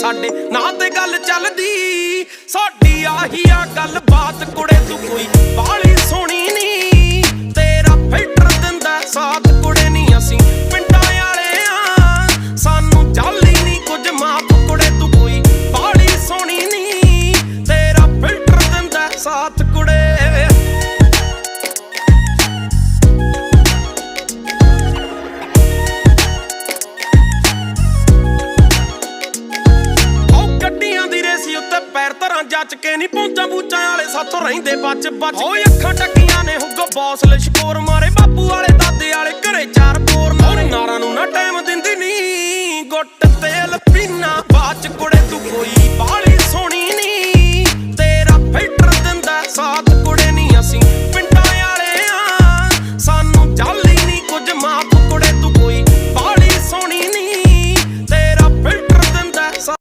ਸਾਡੇ ਨਾਂ ਤੇ ਗੱਲ ਚੱਲਦੀ। ਸਾਡੀ ਆਹੀ ਆ ਗੱਲ ਬਾਤ ਕੁੜੇ, ਤੂੰ ਕੋਈ ਬਾਲੀ ਸੋਹਣੀ ਨਹੀਂ ਤੇਰਾ ਫਿਲਟਰ ਦਿੰਦਾ ਸਾਥ ਕੁੜੇ ਨਹੀਂ ਅਸੀਂ ਪਿੰਡਾਂ ਵਾਲੇ ਆ। ਸਾਨੂੰ ਚਾਲੀ ਨਹੀਂ ਕੁਝ ਮਾਪ ਕੁੜੇ, ਤੂੰ ਨਾਂ ਜੱਜ ਕੇ ਨਹੀਂ ਪਹੁੰਚਾਂ, ਬੂਚਾਂ ਵਾਲੇ ਸਾਥੋਂ ਰਹਿੰਦੇ ਬਚ ਬਚ ਓਏ ਅੱਖਾਂ ਟੱਕੀਆਂ ਨੇ ਹੁੱਗੋ ਬੌਸ ਲਸ਼ਕੋਰ ਮਾਰੇ, ਬਾਪੂ ਵਾਲੇ, ਦਾਦੇ ਵਾਲੇ, ਘਰੇ ਚਾਰ ਪੋਰ ਮਾਰੇ। ਨਾਰਾਂ ਨੂੰ ਨਾ ਟਾਈਮ ਦਿੰਦੀ ਨਹੀਂ ਗੁੱਟ ਤੇਲ ਪੀਨਾ ਬਾਚ ਕੁੜੇ ਤੂੰ ਕੋਈ ਬਾਲ